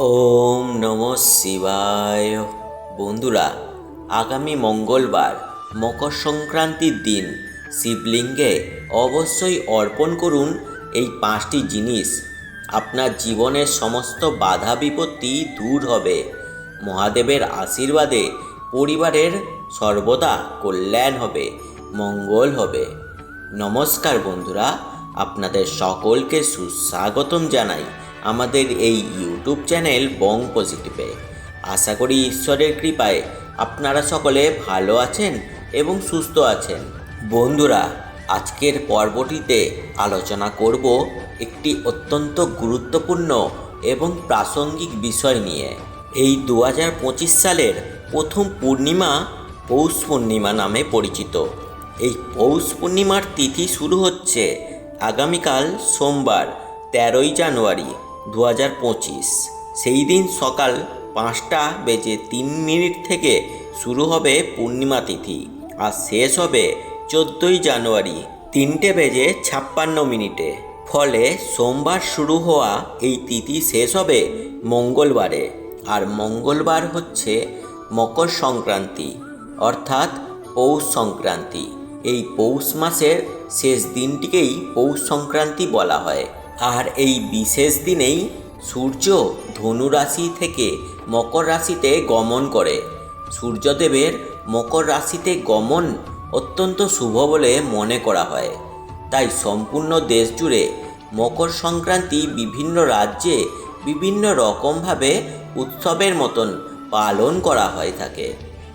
ওম নম শিবায়। বন্ধুরা, আগামী মঙ্গলবার মকর সংক্রান্তির দিন। শিবলিঙ্গে অবশ্যই অর্পণ করুন এই পাঁচটি জিনিস। আপনার জীবনের সমস্ত বাধা বিপত্তি দূর হবে। মহাদেবের আশীর্বাদে পরিবারের সর্বদা কল্যাণ হবে, মঙ্গল হবে। নমস্কার বন্ধুরা, আপনাদের সকলকে সুস্বাগতম জানাই। আমাদের এই ইউটিউব চ্যানেল বং পজিটিভে আশা করি ঈশ্বরের কৃপায় আপনারা সকলে ভালো আছেন এবং সুস্থ আছেন। বন্ধুরা, আজকের পর্বটিতে আলোচনা করব একটি অত্যন্ত গুরুত্বপূর্ণ এবং প্রাসঙ্গিক বিষয় নিয়ে। এই দু হাজার পঁচিশ সালের প্রথম পূর্ণিমা পৌষ পূর্ণিমা নামে পরিচিত। এই পৌষ পূর্ণিমার তিথি শুরু হচ্ছে আগামীকাল সোমবার, তেরোই জানুয়ারি। দু হাজার পঁচিশ। সেই দিন সকাল পাঁচটা বেজে তিন মিনিট থেকে শুরু হবে পূর্ণিমা তিথি আর শেষ হবে চোদ্দোই জানুয়ারি তিনটে বেজে ছাপ্পান্ন মিনিটে। ফলে সোমবার শুরু হওয়া এই তিথি শেষ হবে মঙ্গলবারে আর মঙ্গলবার হচ্ছে মকর সংক্রান্তি অর্থাৎ পৌষ সংক্রান্তি। এই পৌষ মাসের শেষ দিনটিকেই পৌষ সংক্রান্তি বলা হয়। আর এই বিশেষ দিনেই সূর্য ধনু রাশি থেকে মকর রাশিতে গমন করে। সূর্যদেবের মকর রাশিতে গমন অত্যন্ত শুভ বলে মনে করা হয়। তাই সম্পূর্ণ দেশ জুড়ে মকর সংক্রান্তি বিভিন্ন রাজ্যে বিভিন্ন রকমভাবে উৎসবের মতন পালন করা হয়ে থাকে।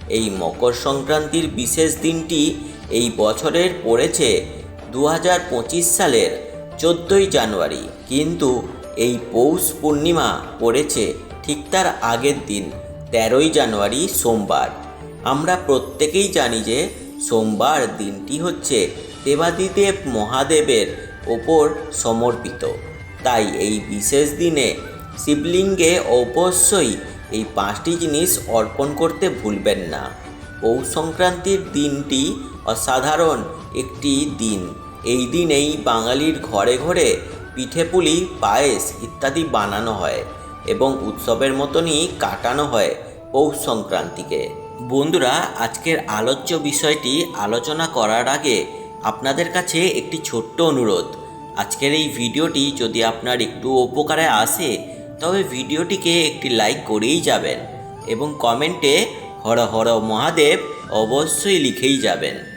এই মকর সংক্রান্তির বিশেষ দিনটি এই বছরের পড়েছে দু হাজার পঁচিশ সালের চোদ্দোই জানুয়ারি। কিন্তু এই পৌষ পূর্ণিমা পড়েছে ঠিক তার আগের দিন, তেরোই জানুয়ারি সোমবার। আমরা প্রত্যেকেই জানি যে সোমবার দিনটি হচ্ছে দেবাদিদেব মহাদেবের ওপর সমর্পিত। তাই এই বিশেষ দিনে শিবলিঙ্গে অবশ্যই এই পাঁচটি জিনিস অর্পণ করতে ভুলবেন না। পৌষ সংক্রান্তির দিনটি অসাধারণ একটি দিন। এই দিনেই বাঙালির ঘরে ঘরে পিঠেপুলি, পায়েস ইত্যাদি বানানো হয় এবং উৎসবের মতনই কাটানো হয় পৌষ সংক্রান্তিকে। বন্ধুরা, আজকের আলোচ্য বিষয়টি আলোচনা করার আগে আপনাদের কাছে একটি ছোট্ট অনুরোধ। আজকের এই ভিডিওটি যদি আপনার একটু উপকারে আসে, তবে ভিডিওটিকে একটি লাইক করেই যাবেন এবং কমেন্টে হর হর মহাদেব অবশ্যই লিখেই যাবেন।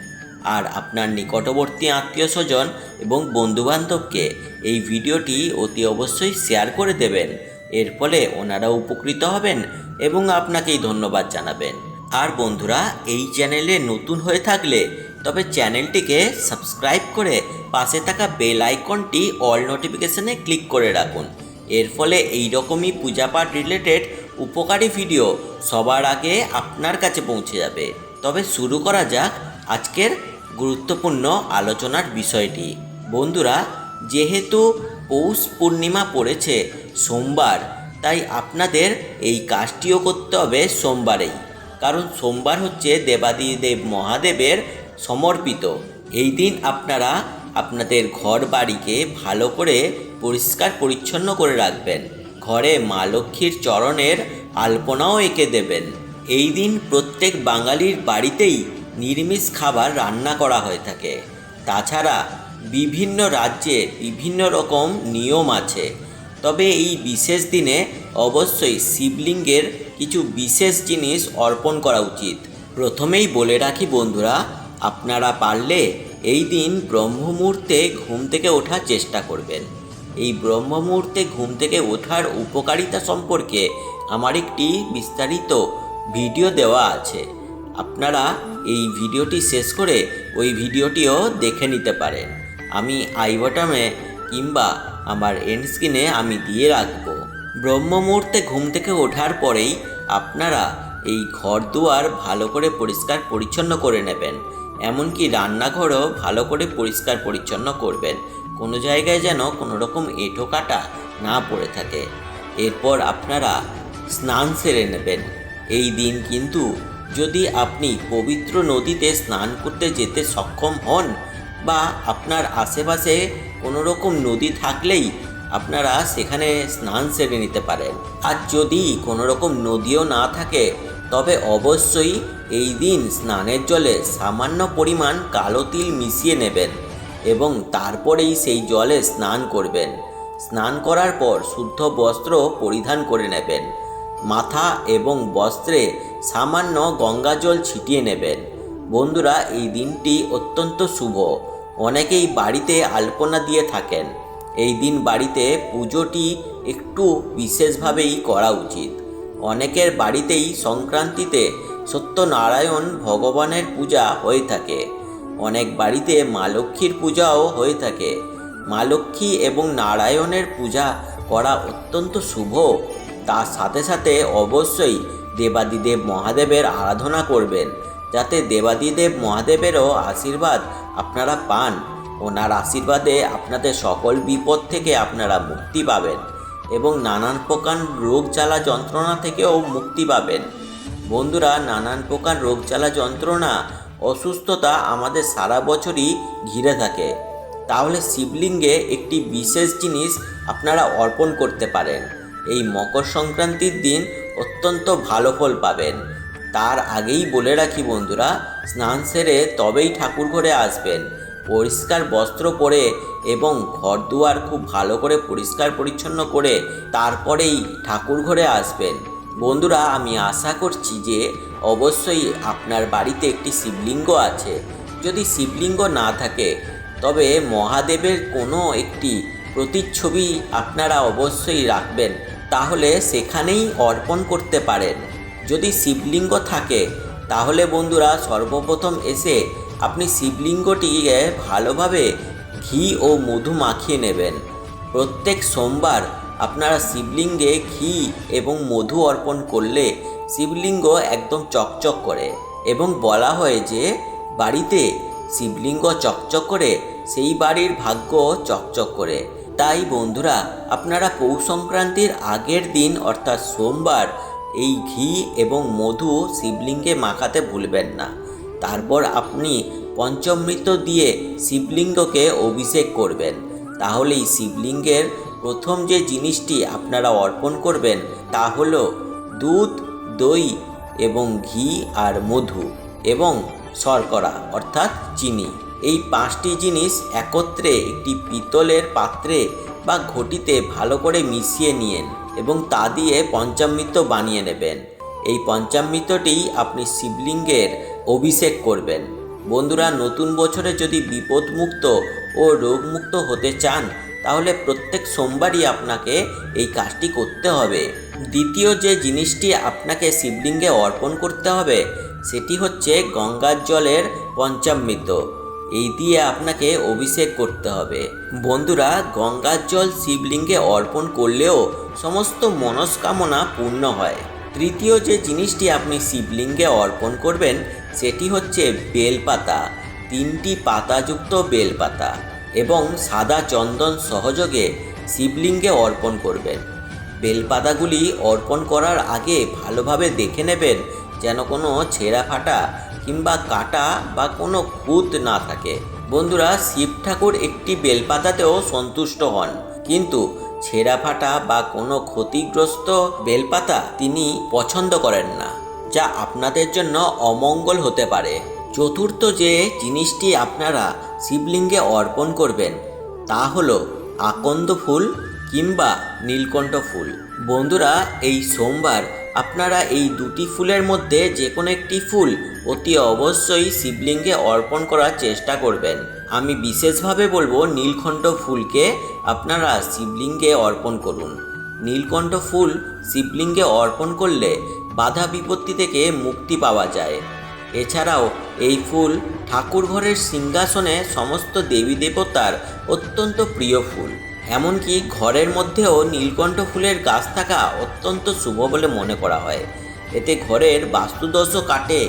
আর আপনার নিকটবর্তী আত্মীয় স্বজন এবং বন্ধুবান্ধবকে এই ভিডিওটি অতি অবশ্যই শেয়ার করে দেবেন। এর ফলে ওনারা উপকৃত হবেন এবং আপনাকেই ধন্যবাদ জানাবেন। আর বন্ধুরা, এই চ্যানেলে নতুন হয়ে থাকলে তবে চ্যানেলটিকে সাবস্ক্রাইব করে পাশে থাকা বেল আইকনটি অল নোটিফিকেশনে ক্লিক করে রাখুন। এর ফলে এই রকমই পূজাপাঠ রিলেটেড উপকারী ভিডিও সবার আগে আপনার কাছে পৌঁছে যাবে। তবে শুরু করা যাক আজকের গুরুত্বপূর্ণ আলোচনার বিষয়টি। বন্ধুরা, যেহেতু পৌষ পূর্ণিমা পড়েছে সোমবার, তাই আপনাদের এই কাজটিও করতে হবে সোমবারেই। কারণ সোমবার হচ্ছে দেবাদিদেব মহাদেবের সমর্পিত। এই দিন আপনারা আপনাদের ঘর বাড়িকে ভালো করে পরিষ্কার পরিচ্ছন্ন করে রাখবেন। ঘরে মা লক্ষ্মীর চরণের আলপনাও এঁকে দেবেন। এই দিন প্রত্যেক বাঙালির বাড়িতেই নিরামিষ খাবার রান্না করা হয়ে থাকে। তাছাড়া বিভিন্ন রাজ্যে বিভিন্ন রকম নিয়ম আছে। তবে এই বিশেষ দিনে অবশ্যই শিবলিঙ্গের কিছু বিশেষ জিনিস অর্পণ করা উচিত। প্রথমেই বলে রাখি বন্ধুরা, আপনারা পারলে এই দিন ব্রহ্ম মুহূর্তে ঘুম থেকে ওঠার চেষ্টা করবেন। এই ব্রহ্ম মুহূর্তে ঘুম থেকে ওঠার উপকারিতা সম্পর্কে আমার একটি বিস্তারিত ভিডিও দেওয়া আছে। আপনারা এই ভিডিওটি শেষ করে ওই ভিডিওটিও দেখে নিতে পারেন। আমি আই বটামে কিংবা আমার এন্ড স্ক্রিনে আমি দিয়ে রাখব। ব্রহ্ম মুহূর্তে ঘুম থেকে ওঠার পরেই আপনারা এই ঘর দুয়ার ভালো করে পরিষ্কার পরিচ্ছন্ন করে নেবেন। এমনকি রান্নাঘরও ভালো করে পরিষ্কার পরিচ্ছন্ন করবেন। কোনো জায়গায় যেন কোনো রকম এঁটো কাটা না পড়ে থাকে। এরপর আপনারা স্নান সেরে নেবেন। এই দিন কিন্তু যদি আপনি পবিত্র নদীতে স্নান করতে যেতে সক্ষম হন বা আপনার আশেপাশে কোনো রকম নদী থাকলেই আপনারা সেখানে স্নান সেরে নিতে পারেন। আর যদি কোনো রকম নদীও না থাকে, তবে অবশ্যই এই দিন স্নানের জলে সামান্য পরিমাণ কালো তিল মিশিয়ে নেবেন এবং তারপরেই সেই জলে স্নান করবেন। স্নান করার পর শুদ্ধ বস্ত্র পরিধান করে নেবেন। মাথা এবং বস্ত্রে সামান্য গঙ্গা জল ছিটিয়ে নেবেন। বন্ধুরা, এই দিনটি অত্যন্ত শুভ। অনেকেই বাড়িতে আলপনা দিয়ে থাকেন। এই দিন বাড়িতে পুজোটি একটু বিশেষভাবেই করা উচিত। অনেকের বাড়িতেই সংক্রান্তিতে সত্যনারায়ণ ভগবানের পূজা হয়ে থাকে। অনেক বাড়িতে মা লক্ষ্মীর পূজাও হয়ে থাকে। মা লক্ষ্মী এবং নারায়ণের পূজা করা অত্যন্ত শুভ। তার সাথে সাথে অবশ্যই দেবাদিদেব মহাদেবের আরাধনা করবেন, যাতে দেবাদিদেব মহাদেবেরও আশীর্বাদ আপনারা পান। ওনার আশীর্বাদে আপনাদের সকল বিপদ থেকে আপনারা মুক্তি পাবেন এবং নানান প্রকার রোগ জ্বালা যন্ত্রণা থেকেও মুক্তি পাবেন। বন্ধুরা, নানান প্রকার রোগ জ্বালা যন্ত্রণা, অসুস্থতা আমাদের সারা বছরই ঘিরে থাকে। তাহলে শিবলিঙ্গে একটি বিশেষ জিনিস আপনারা অর্পণ করতে পারেন। এই মকর সংক্রান্তির দিন অত্যন্ত ভালো ফল পাবেন। তার আগেই বলে রাখি বন্ধুরা, স্নান সেরে তবেই ঠাকুর ঘরে আসবেন। পরিষ্কার বস্ত্র পরে এবং ঘর দুয়ার খুব ভালো করে পরিষ্কার পরিচ্ছন্ন করে তারপরেই ঠাকুর ঘরে আসবেন। বন্ধুরা, আমি আশা করছি যে অবশ্যই আপনার বাড়িতে একটি শিবলিঙ্গ আছে। যদি শিবলিঙ্গ না থাকে, তবে মহাদেবের কোনো একটি প্রতিচ্ছবি আপনারা অবশ্যই রাখবেন। তাহলে সেখানেই অর্পণ করতে পারেন। যদি শিবলিঙ্গ থাকে, তাহলে বন্ধুরা সর্বপ্রথম এসে আপনি শিবলিঙ্গটিকে ভালোভাবে ঘি ও মধু মাখিয়ে নেবেন। প্রত্যেক সোমবার আপনারা শিবলিঙ্গে ঘি এবং মধু অর্পণ করলে শিবলিঙ্গ একদম চকচক করে এবং বলা হয় যে বাড়িতে শিবলিঙ্গ চকচক করে, সেই বাড়ির ভাগ্য চকচক করে। তাই বন্ধুরা, আপনারা পৌষ সংক্রান্তির আগের দিন, অর্থাৎ সোমবার, এই ঘি এবং মধু শিবলিঙ্গে মাখাতে ভুলবেন না। তারপর আপনি পঞ্চমৃত দিয়ে শিবলিঙ্গকে অভিষেক করবেন। তাহলেই শিবলিঙ্গের প্রথম যে জিনিসটি আপনারা অর্পণ করবেন, তা হলো দুধ, দই এবং ঘি আর মধু এবং শর্করা, অর্থাৎ চিনি। এই পাঁচটি জিনিস একত্রে একটি পিতলের পাত্রে বা ঘটিতে ভালো করে মিশিয়ে নিয়েন এবং তা দিয়ে পঞ্চামৃত বানিয়ে নেবেন। এই পঞ্চামৃতটি আপনি শিবলিঙ্গের অভিষেক করবেন। বন্ধুরা, নতুন বছরে যদি বিপদমুক্ত ও রোগমুক্ত হতে চান, তাহলে প্রত্যেক সোমবারই আপনাকে এই কাজটি করতে হবে। দ্বিতীয় যে জিনিসটি আপনাকে শিবলিঙ্গে অর্পণ করতে হবে, সেটি হচ্ছে গঙ্গার জলের পঞ্চামৃত। এই দিয়ে আপনাকে অভিষেক করতে হবে। বন্ধুরা, গঙ্গার জল শিবলিঙ্গে অর্পণ করলেও সমস্ত মনস্কামনা পূর্ণ হয়। তৃতীয় যে জিনিসটি আপনি শিবলিঙ্গে অর্পণ করবেন, সেটি হচ্ছে বেলপাতা, তিনটি পাতাযুক্ত বেলপাতা এবং সাদা চন্দন সহযোগে শিবলিঙ্গে অর্পণ করবেন। বেলপাতাগুলি অর্পণ করার আগে ভালোভাবে দেখে নেবেন যেন কোনো ছেঁড়া ফাটা কিংবা কাটা বা কোনো খুঁত না থাকে। বন্ধুরা, শিব ঠাকুর একটি বেলপাতাতেও সন্তুষ্ট হন। কিন্তু ছেঁড়া ফাটা বা কোনো ক্ষতিগ্রস্ত বেলপাতা তিনি পছন্দ করেন না, যা আপনাদের জন্য অমঙ্গল হতে পারে। চতুর্থ যে জিনিসটি আপনারা শিবলিঙ্গে অর্পণ করবেন, তা হলো আকন্দ ফুল কিংবা নীলকণ্ঠ ফুল। বন্ধুরা, এই সোমবার আপনারা এই দুটি ফুলের মধ্যে যে কোনো একটি ফুল অতি অবশ্যই শিবলিঙ্গে অর্পণ করার চেষ্টা করবেন। আমি বিশেষভাবে বলব নীলকণ্ঠ ফুলকে আপনারা শিবলিঙ্গে অর্পণ করুন। নীলকণ্ঠ ফুল শিবলিঙ্গে অর্পণ করলে বাধা বিপত্তি থেকে মুক্তি পাওয়া যায়। এছাড়াও এই ফুল ঠাকুর ঘরের সিংহাসনে সমস্ত দেবী দেবতার অত্যন্ত প্রিয় ফুল। এমনকি ঘরের মধ্যেও নীলকণ্ঠ ফুলের গাছ থাকা অত্যন্ত শুভ বলে মনে করা হয়। এতে ঘরের বাস্তুদোষও কাটে।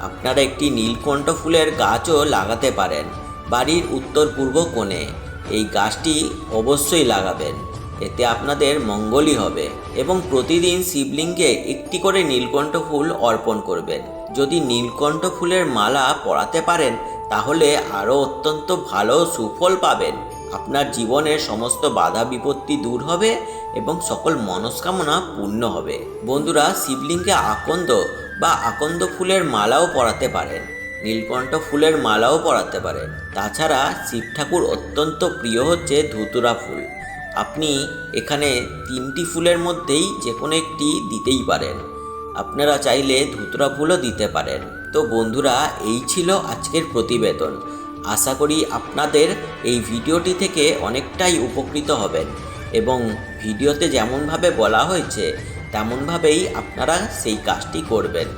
আপনারা একটি নীলকণ্ঠ ফুলের গাছও লাগাতে পারেন বাড়ির উত্তর পূর্ব কোণে। এই গাছটি অবশ্যই লাগাবেন। এতে আপনাদের মঙ্গলই হবে এবং প্রতিদিন শিবলিঙ্গে একটি করে নীলকণ্ঠ ফুল অর্পণ করবেন। যদি নীলকণ্ঠ ফুলের মালা পরাতে পারেন, তাহলে আরও অত্যন্ত ভালো সুফল পাবেন। আপনার জীবনের সমস্ত বাধা বিপত্তি দূর হবে এবং সকল মনস্কামনা পূর্ণ হবে। বন্ধুরা, শিবলিঙ্গে আকন্দ বা আকন্দ ফুলের মালাও পরাতে পারেন। নীলকণ্ঠ ফুলের মালাও পরাতে পারেন। তাছাড়া শিব ঠাকুর অত্যন্ত প্রিয় হচ্ছে ধুতুরা ফুল। আপনি এখানে তিনটি ফুলের মধ্যেই যে কোনো একটি দিতেই পারেন। আপনারা চাইলে ধুতুরা ফুলও দিতে পারেন। তো বন্ধুরা, এই ছিল আজকের প্রতিবেদন। আশা করি আপনাদের এই ভিডিওটি থেকে অনেকটাই উপকৃত হবেন এবং ভিডিওতে যেমনভাবে বলা হয়েছে, তেমনভাবেই আপনারা সেই কাজটি করবেন।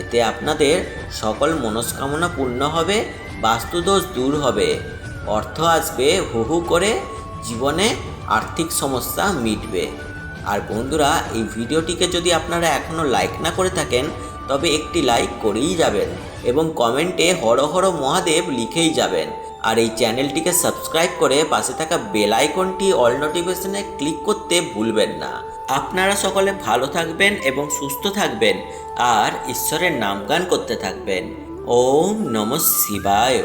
এতে আপনাদের সকল মনস্কামনা পূর্ণ হবে, বাস্তুদোষ দূর হবে। অর্থ আসবে হু হু করে, জীবনে আর্থিক সমস্যা মিটবে। আর বন্ধুরা, এই ভিডিওটিকে যদি আপনারা এখনও লাইক না করে থাকেন, তবে একটি লাইক করেই যাবেন। এবং কমেন্টে হর হর মহাদেব লিখেই যাবেন। আর এই চ্যানেলটিকে সাবস্ক্রাইব করে পাশে থাকা বেল আইকনটি অল নোটিফিকেশনে ক্লিক করতে ভুলবেন না। আপনারা সকলে ভালো থাকবেন এবং সুস্থ থাকবেন। আর ঈশ্বরের নামগান করতে থাকবেন। ওম নমঃ শিবায়।